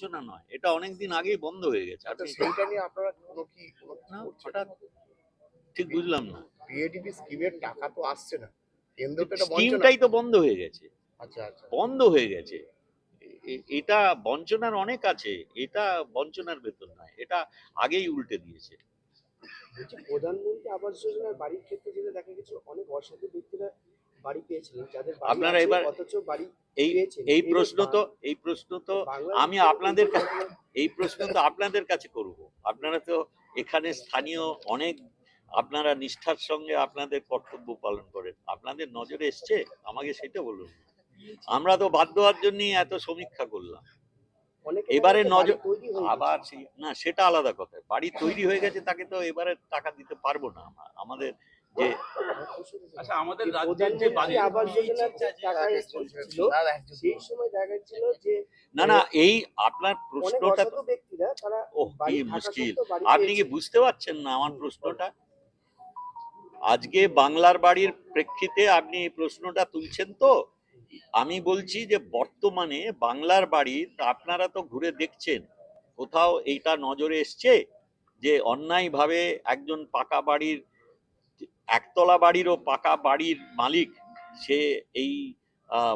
বঞ্চনা নয় এটা অনেক দিন আগেই বন্ধ হয়ে গেছে। আচ্ছা নিয়ে আপনারা কোনো কি না, হঠাৎ ঠিক বুঝলাম না। স্কিমের টাকা তো আসছে না। কেন্দ্র তো এটা স্কিমটাই তো বন্ধ হয়ে গেছে। আচ্ছা আচ্ছা। বন্ধ হয়ে গেছে। এটা বঞ্চনার অনেক আছে এটা বঞ্চনার বেতন নয় এটা আগেই উল্টে দিয়েছে। প্রধানমন্ত্রী আবাস যোজনার বাড়ির ক্ষেত্রে যেটা দেখা গেছিল অনেক অসাধু ব্যক্তিরা বাড়ি পেয়েছিলেন যাদের আপনারা এবার- অথচ বাড়ি এই এই প্রশ্ন তো এই প্রশ্ন তো আমি আপনাদের এই প্রশ্ন তো আপনাদের কাছে করব। আপনারা তো এখানে স্থানীয় অনেক আপনারা নিষ্ঠার সঙ্গে আপনাদের কর্তব্য পালন করেন। আপনাদের নজরে এসছে? আমাকে সেটা বলুন। আমরা তো বাধ্য হওয়ার জন্যই এত সমীক্ষা করলাম। এবারে নজর-। আবার সেই না সেটা আলাদা কথা। বাড়ি তৈরি হয়ে গেছে তাকে তো এবারে টাকা দিতে পারব না আমাদের যে আচ্ছা আমাদের রাজ্যের যে আবাস যোজনার টাকা সেই সময় দেখা যাচ্ছিল যে না না এই আপনার প্রশ্নটা অসাধু ব্যক্তিরা তারা ও কি মুশকিল। আপনি কি বুঝতে পারছেন না আমার প্রশ্নটা? আজকে বাংলার বাড়ির প্রেক্ষিতে আপনি এই প্রশ্নটা তুলছেন তো? আমি বলছি যে বর্তমানে বাংলার বাড়ি আপনারা তো ঘুরে দেখছেন কোথাও এইটা নজরে এসছে যে অন্যায়ভাবে একজন পাকা বাড়ির একতলা বাড়িরও পাকা বাড়ির মালিক সে এই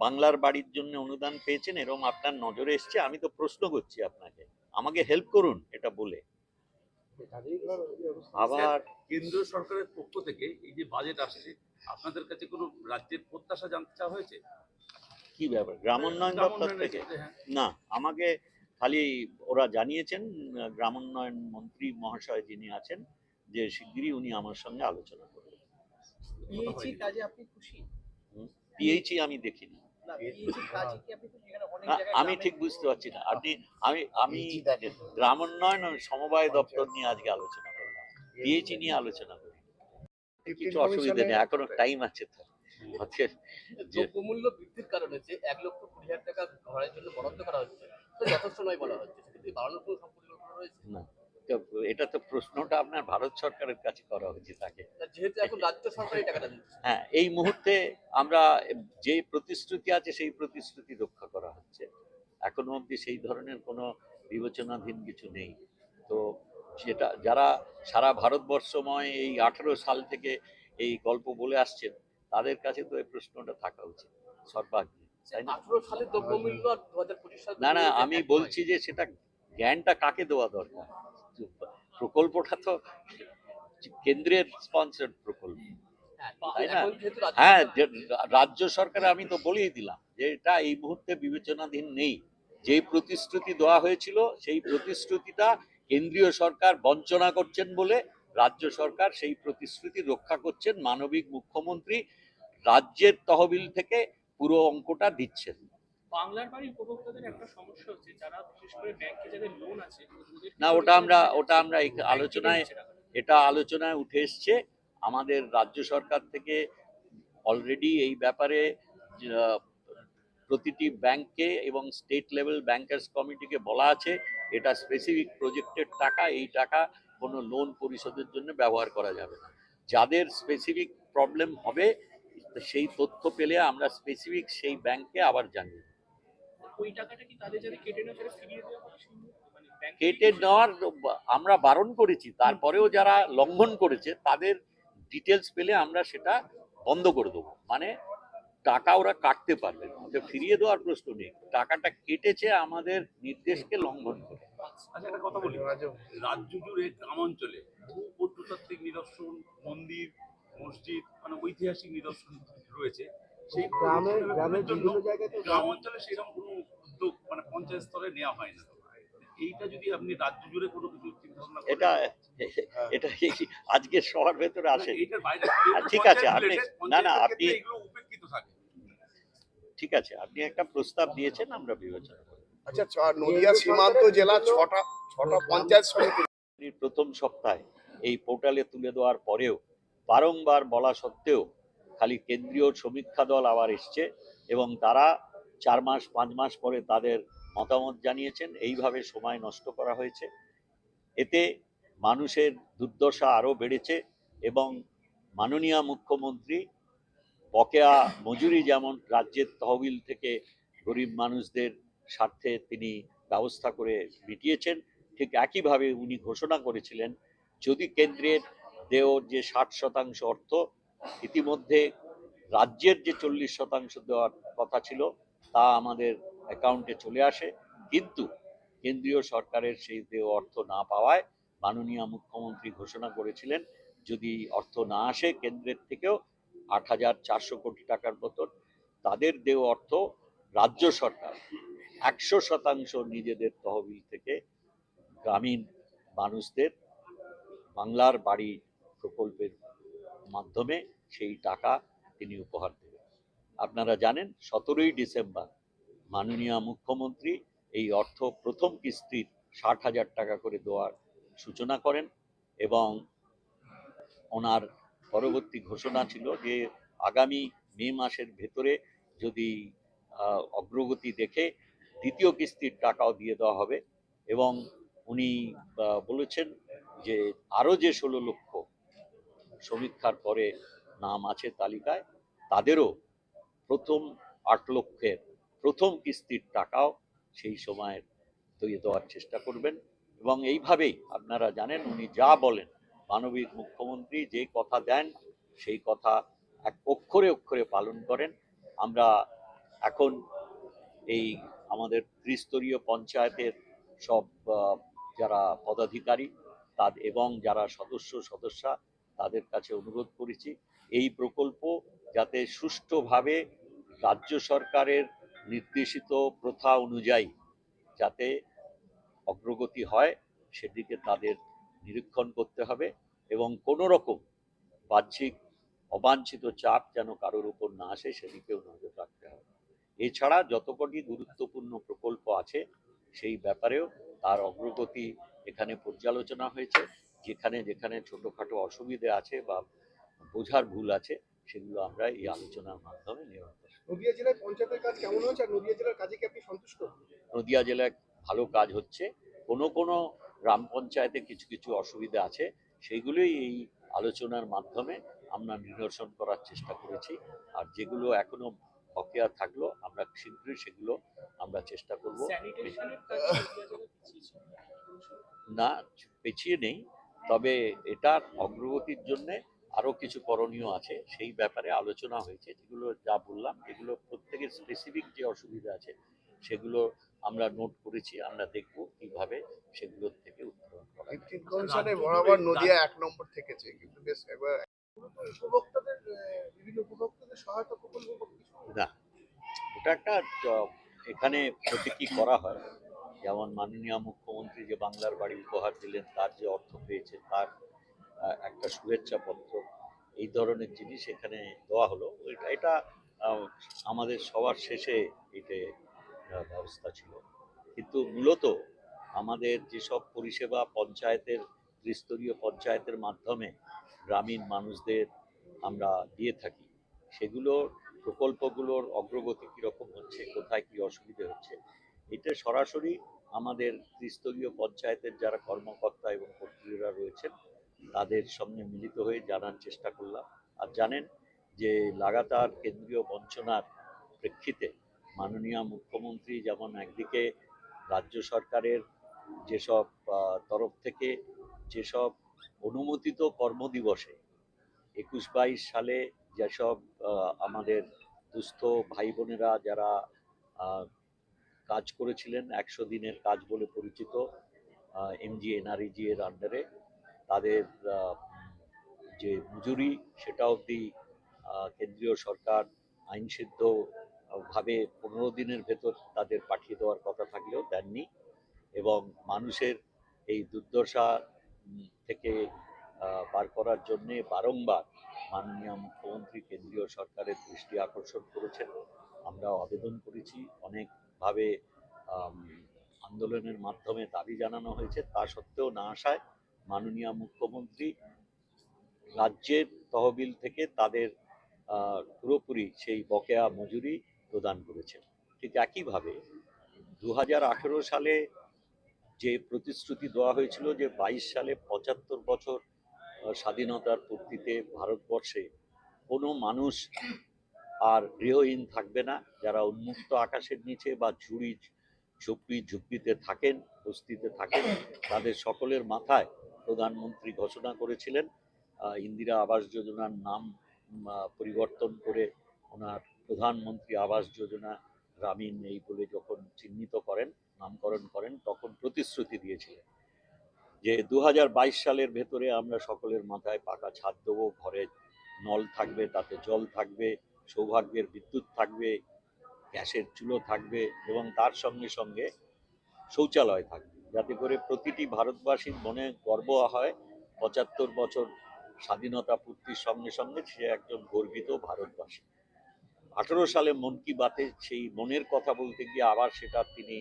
বাংলার বাড়ির জন্য অনুদান পেয়েছেন এরকম আপনার নজরে এসছে আমি তো প্রশ্ন করছি আপনাকে। আমাকে হেল্প করুন এটা বলে? আবার কেন্দ্র সরকারের পক্ষ থেকে এই যে বাজেট আসছে আপনাদের কাছে কোনো রাজ্যের প্রত্যাশা জানতে চাওয়া হয়েছে? কি ব্যাপার? গ্রামোন্নয়ন দপ্তর থেকে? হ্যাঁ। না আমাকে খালি ওরা জানিয়েছেন গ্রামোন্নয়ন মন্ত্রী মহাশয় যিনি আছেন যে শিগগিরই উনি আমার সঙ্গে আলোচনা করবেন। পিএইচি কাজে আপনি খুশি? পিএইচি আমি দেখিনি। না পিএইচি কাজে কি আপনি খুশি? এখানে অনেক না, জায়গায় আমি ঠিক বুঝতে পারছি না। আপনি আমি আমি। গ্রামোন্নয়ন সমবায় দপ্তর নিয়ে আজকে আলোচনা করলাম। পিএইচি নিয়ে আলোচনা করি। কিছু অসুবিধা নেই এখনও টাইম আছে তো। দ্রব্যমূল্য বৃদ্ধির কারণে যে এক লক্ষ কুড়ি হাজার টাকা ঘরের জন্য বরাদ্দ করা হচ্ছে তো যথেষ্ট নয় বলা হচ্ছে। সেক্ষেত্রে বাড়ানোর কোনো সম্পরিকল্পনা রয়েছে? না। তো এটা তো প্রশ্নটা আপনার ভারত সরকারের কাছে করা উচিত তাকে। যেহেতু এখন রাজ্য সরকার টাকাটা হ্যাঁ এই মুহূর্তে আমরা যে প্রতিশ্রুতি আছে সেই প্রতিশ্রুতি রক্ষা করা হচ্ছে। এখনও অবধি সেই ধরনের কোনো বিবেচনাধীন কিছু নেই। তো সেটা যারা সারা ভারতবর্ষময় এই আঠেরো সাল থেকে এই গল্প বলে আসছেন তাদের কাছে তো এই প্রশ্নটা থাকা উচিত সর্বাগ্রে না? না আমি বলছি যে সেটা জ্ঞানটা কাকে দেওয়া দরকার? প্রকল্পটা তো কেন্দ্রের স্পন্সর্ড প্রকল্প। তাই না? হ্যাঁ রাজ্য সরকার আমি তো বলেই দিলাম যে এটা এই মুহূর্তে বিবেচনাধীন নেই। যে প্রতিশ্রুতি দেওয়া হয়েছিল সেই প্রতিশ্রুতিটা কেন্দ্রীয় সরকার বঞ্চনা করছেন বলে রাজ্য সরকার সেই প্রতিশ্রুতি রক্ষা করছেন মানবিক মুখ্যমন্ত্রী রাজ্যের তহবিল থেকে পুরো অঙ্কটা দিচ্ছেন। বাংলার বাড়ির উপভোক্তাদের একটা সমস্যা হচ্ছে যারা বিশেষ করে ব্যাংকে যাদের লোন আছে না ওটা আমরা ওটা আমরা আলোচনায় এটা আলোচনায় উঠে এসছে। আমাদের রাজ্য সরকার থেকে অলরেডি এই ব্যাপারে প্রতিটি ব্যাংককে এবং স্টেট লেভেল ব্যাংকার্স কমিটিকে বলা আছে এটা স্পেসিফিক প্রজেক্টের টাকা এই টাকা কোনো লোন পরিশোধের জন্য ব্যবহার করা যাবে না। যাদের স্পেসিফিক প্রবলেম হবে সেই তথ্য পেলে আমরা স্পেসিফিক সেই ব্যাংকে আবার জানিয়ে। ওই টাকাটা কি তাদের যাদের কেটে নেওয়া ফিরিয়ে দেওয়া? মানে নেওয়ার আমরা বারণ করেছি তারপরেও যারা লঙ্ঘন করেছে তাদের ডিটেলস পেলে আমরা সেটা বন্ধ করে দেবো। মানে টাকা ওরা কাটতে পারবে না ওটা ফিরিয়ে দেওয়ার প্রশ্ন নেই। টাকাটা কেটেছে আমাদের নির্দেশকে লঙ্ঘন করে। আচ্ছা একটা কথা বলি। রাজ্য জুড়ে গ্রাম অঞ্চলে প্রত্নতাত্ত্বিক নিদর্শন মন্দির মসজিদ মানে ঐতিহাসিক নিদর্শন রয়েছে। সেই গ্রামে গ্রামের জন্য বিভিন্ন জায়গায় তো গ্রাম অঞ্চলে সেরকম কোনো উদ্যোগ মানে পঞ্চায়েত স্তরে নেওয়া হয় না। এইটা যদি আপনি রাজ্য জুড়ে কোনো কিছু চিন্তা ভাবনা করেন, এটা এটা এই- আজকে সবার ভেতরে আসে মানে ঠিক আছে, আপনি- না, না, আপনি- ঠিক আছে আপনি একটা প্রস্তাব দিয়েছেন আমরা বিবেচনা করব আচ্ছা নদিয়া সীমান্ত জেলা ছটা ছটা পঞ্চায়েত সমিতি। প্রথম সপ্তাহে এই পোর্টালে তুলে দেওয়ার পরেও বারংবার বলা সত্ত্বেও খালি কেন্দ্রীয় সমীক্ষা দল আবার এসছে এবং তারা চার মাস, পাঁচ মাস পরে তাদের মতামত জানিয়েছেন, এইভাবে সময় নষ্ট করা হয়েছে। এতে মানুষের দুর্দশা আরও বেড়েছে এবং মাননীয় মুখ্যমন্ত্রী বকেয়া মজুরি যেমন রাজ্যের তহবিল থেকে গরিব মানুষদের স্বার্থে তিনি ব্যবস্থা করে মিটিয়েছেন, ঠিক একইভাবে উনি ঘোষণা করেছিলেন, যদি কেন্দ্রের দেয় যে ষাট শতাংশ অর্থ ইতিমধ্যে রাজ্যের যে চল্লিশ শতাংশ দেওয়ার কথা ছিল, তা আমাদের অ্যাকাউন্টে চলে আসে। কিন্তু কেন্দ্রীয় সরকারের সেই দেহ অর্থ না পাওয়ায় মাননীয় মুখ্যমন্ত্রী ঘোষণা করেছিলেন, যদি অর্থ না আসে কেন্দ্রের থেকেও আট হাজার চারশো কোটি টাকার মতন তাদের দেহ অর্থ রাজ্য সরকার একশো শতাংশ নিজেদের তহবিল থেকে গ্রামীণ মানুষদের বাংলার বাড়ি প্রকল্পের মাধ্যমে সেই টাকা তিনি উপহার দেবেন। আপনারা জানেন, সতেরোই ডিসেম্বর মাননীয় মুখ্যমন্ত্রী এই অর্থ প্রথম কিস্তির ষাট হাজার টাকা করে দেওয়ার সূচনা করেন এবং ওনার পরবর্তী ঘোষণা ছিল যে আগামী মে মাসের ভেতরে যদি অগ্রগতি দেখে দ্বিতীয় কিস্তির টাকাও দিয়ে দেওয়া হবে এবং উনি বলেছেন যে আরও যে ষোলো লক্ষ সমীক্ষার পরে নাম আছে তালিকায়, তাদেরও প্রথম আট লক্ষের প্রথম কিস্তির টাকাও সেই সময়ের দিয়ে দেওয়ার চেষ্টা করবেন। এবং এইভাবেই আপনারা জানেন, উনি যা বলেন, মানবিক মুখ্যমন্ত্রী যে কথা দেন, সেই কথা এক অক্ষরে অক্ষরে পালন করেন। আমরা এখন এই আমাদের ত্রিস্তরীয় পঞ্চায়েতের সব যারা পদাধিকারী, তাদ, এবং যারা সদস্য, সদস্যা, তাদের কাছে অনুরোধ করেছি এই প্রকল্প যাতে সুষ্ঠুভাবে রাজ্য সরকারের নির্দেশিত প্রথা অনুযায়ী যাতে অগ্রগতি হয়, সেদিকে তাদের নিরীক্ষণ করতে হবে এবং কোনো রকম বাহ্যিক অবাঞ্ছিত চাপ যেন কারোর উপর না আসে, সেদিকেও নজর রাখতে হবে। এছাড়া যত কটি গুরুত্বপূর্ণ প্রকল্প আছে, সেই ব্যাপারেও তার অগ্রগতি এখানে পর্যালোচনা হয়েছে। যেখানে যেখানে ছোটোখাটো অসুবিধে আছে বা বোঝার ভুল আছে সেগুলো আমরা এই আলোচনার মাধ্যমে নিয়ন্ত্রণ নদিয়া জেলায় পঞ্চায়েতের কাজ কেমন হয়েছে? আর নদিয়া জেলার কাজে কি আপনি সন্তুষ্ট? নদিয়া জেলায় ভালো কাজ হচ্ছে। কোনো কোনো গ্রাম পঞ্চায়েতে কিছু কিছু অসুবিধা আছে সেইগুলোই এই আলোচনার মাধ্যমে আমরা নিরসন করার চেষ্টা করেছি। আর যেগুলো এখনও বকেয়া থাকল আমরা শীঘ্রই সেগুলো আমরা চেষ্টা করব। না পেছিয়ে নেই। তবে এটার অগ্রগতির জন্য আরও কিছু করণীয় আছে সেই ব্যাপারে আলোচনা হয়েছে। যেগুলো যা বললাম এগুলো প্রত্যেকের স্পেসিফিক যে অসুবিধা আছে সেগুলো আমরা নোট করেছি আমরা দেখব কীভাবে সেগুলোর থেকে উত্তরণ করা বরাবর নদিয়া এক নম্বর থেকেছে কিন্তু বেশ একবার উপভোক্তাদের বিভিন্ন উপভোক্তাদের সহায়তা প্রকল্প না ওটা একটা এখানে প্রতীকী করা হয়। যেমন মাননীয় মুখ্যমন্ত্রী যে বাংলার বাড়ি উপহার দিলেন তার যে অর্থ পেয়েছে তার একটা শুভেচ্ছা পত্র এই ধরনের জিনিস এখানে দেওয়া হলো। এটা এটা আমাদের সবার শেষে এতে ব্যবস্থা ছিল। কিন্তু মূলত আমাদের যেসব পরিষেবা পঞ্চায়েতের, ত্রিস্তরীয় পঞ্চায়েতের মাধ্যমে গ্রামীণ মানুষদের আমরা দিয়ে থাকি সেগুলোর প্রকল্পগুলোর অগ্রগতি কীরকম হচ্ছে, কোথায় কী অসুবিধে হচ্ছে, এটা সরাসরি আমাদের ত্রিস্তরীয় পঞ্চায়েতের যারা কর্মকর্তা এবং কর্মীরা রয়েছেন তাদের সঙ্গে মিলিত হয়ে জানার চেষ্টা করলাম। আর জানেন যে লাগাতার কেন্দ্রীয় বঞ্চনার প্রেক্ষিতে মাননীয় মুখ্যমন্ত্রী যেমন একদিকে রাজ্য সরকারের যেসব তরফ থেকে যেসব অনুমোদিত কর্মদিবসে একুশ বাইশ সালে যেসব আমাদের দুস্থ ভাই বোনেরা যারা কাজ করেছিলেন, একশো দিনের কাজ বলে পরিচিত এমজি এনআরইজি এর আন্ডারে তাদের যে মজুরি সেটা অবধি কেন্দ্রীয় সরকার আইনসিদ্ধ ভাবে পনেরো দিনের ভেতর তাদের পাঠিয়ে দেওয়ার কথা থাকলেও দেননি এবং মানুষের এই দুর্দশা থেকে বার করার জন্যে বারংবার মাননীয় মুখ্যমন্ত্রী কেন্দ্রীয় সরকারের দৃষ্টি আকর্ষণ করেছেন। আমরা আবেদন করেছি। অনেকভাবে আন্দোলনের মাধ্যমে দাবি জানানো হয়েছে। তা সত্ত্বেও না আসায় মাননীয় মুখ্যমন্ত্রী রাজ্যের তহবিল থেকে তাদের পুরোপুরি সেই বকেয়া মজুরি প্রদান করেছেন। ঠিক একইভাবে দু হাজার আঠেরো সালে যে প্রতিশ্রুতি দেওয়া হয়েছিল যে বাইশ সালে পঁচাত্তর বছর স্বাধীনতার পূর্তিতে ভারতবর্ষে কোনো মানুষ আর গৃহহীন থাকবে না, যারা উন্মুক্ত আকাশের নিচে বা ঝুড়ি, ঝুপড়ি, ঝুপড়িতে থাকেন, বস্তিতে থাকেন, তাদের সকলের মাথায় প্রধানমন্ত্রী ঘোষণা করেছিলেন ইন্দিরা আবাস যোজনার নাম পরিবর্তন করে ওনার প্রধানমন্ত্রী আবাস যোজনা গ্রামীণ এই বলে যখন চিহ্নিত করেন, নামকরণ করেন, তখন প্রতিশ্রুতি দিয়েছিলেন যে দু হাজার বাইশ সালের ভেতরে আমরা সকলের মাথায় পাকা ছাদ দেবো, ঘরে নল থাকবে, তাতে জল থাকবে, সৌভাগ্যের বিদ্যুৎ থাকবে, গ্যাসের চুলো থাকবে এবং তার সঙ্গে সঙ্গে শৌচালয় থাকবে। যাতে করে প্রতিটি ভারতবাসীর মনে গর্ব হয়। পঁচাত্তর বছর স্বাধীনতা পূর্তির সঙ্গে সঙ্গে সে একজন গর্বিত ভারতবাসী। আঠেরো সালে মন কি বাতে সেই মনের কথা বলতে গিয়ে আবার সেটা তিনি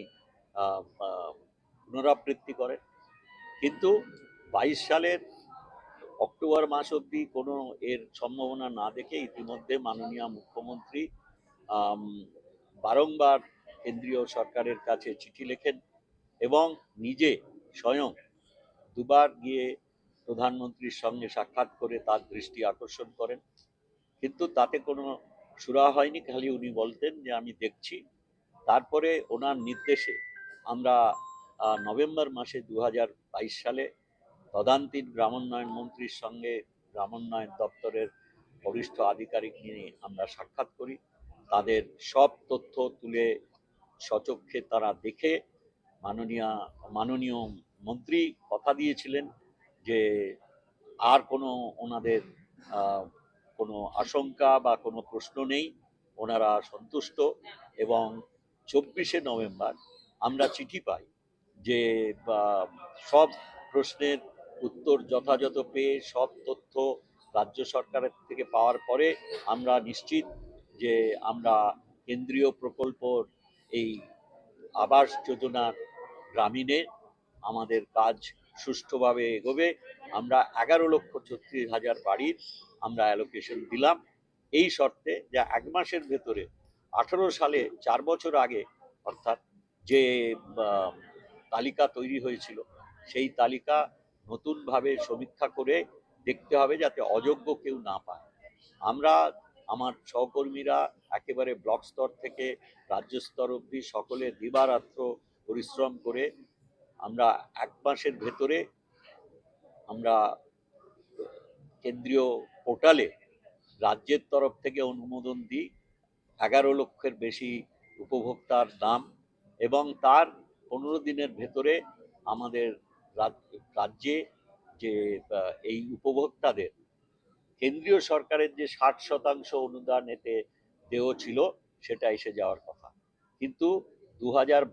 পুনরাবৃত্তি করেন। কিন্তু বাইশ সালের অক্টোবর মাস অবধি কোনো এর সম্ভাবনা না দেখে ইতিমধ্যে মাননীয় মুখ্যমন্ত্রী বারংবার কেন্দ্রীয় সরকারের কাছে চিঠি লেখেন। এবং নিজে স্বয়ং দুবার গিয়ে প্রধানমন্ত্রীর সঙ্গে সাক্ষাৎ করে তার দৃষ্টি আকর্ষণ করেন। কিন্তু তাতে কোনো সুরা হয়নি, খালি উনি বলতেন যে, আমি দেখছি। তারপরে ওনার নির্দেশে আমরা নভেম্বর মাসে দু হাজার বাইশ সালে তদান্তিন গ্রামোন্নয়ন মন্ত্রীর সঙ্গে গ্রামোন্নয়ন দপ্তরের বরিষ্ঠ আধিকারিক নিয়ে আমরা সাক্ষাৎ করি। তাদের সব তথ্য তুলে সচক্ষে তারা দেখে মাননীয় মাননীয় মন্ত্রী কথা দিয়েছিলেন যে আর কোনো ওনাদের কোনো আশঙ্কা বা কোনো প্রশ্ন নেই। ওনারা সন্তুষ্ট এবং চব্বিশে নভেম্বর আমরা চিঠি পাই যে সব প্রশ্নের উত্তর যথাযথ পেয়ে সব তথ্য রাজ্য সরকারের থেকে পাওয়ার পরে আমরা নিশ্চিত যে আমরা কেন্দ্রীয় প্রকল্প এই আবাস যোজনার গ্রামীণে আমাদের কাজ সুষ্ঠুভাবে এগোবে। আমরা এগারো লক্ষ ছত্রিশ হাজার বাড়ির আমরা অ্যালোকেশন দিলাম। এই শর্তে যে এক মাসের ভেতরে আঠারো সালে চার বছর আগে অর্থাৎ যে তালিকা তৈরি হয়েছিল, সেই তালিকা নতুনভাবে সমীক্ষা করে দেখতে হবে যাতে অযোগ্য কেউ না পায়। আমরা আমার সহকর্মীরা একেবারে ব্লক স্তর থেকে রাজ্য স্তর অবধি সকলে দিবারাত্র পরিশ্রম করে আমরা এক মাসের ভেতরে আমরা কেন্দ্রীয় পোর্টালে রাজ্যের তরফ থেকে অনুমোদন দিই এগারো লক্ষের বেশি উপভোক্তার নাম এবং তার পনেরো দিনের ভেতরে আমাদের রাজ- রাজ্যে যে এই উপভোক্তাদের কেন্দ্রীয় সরকারের যে ষাট শতাংশ অনুদান এতে দেও ছিল সেটা এসে যাওয়ার কথা। কিন্তু দু হাজার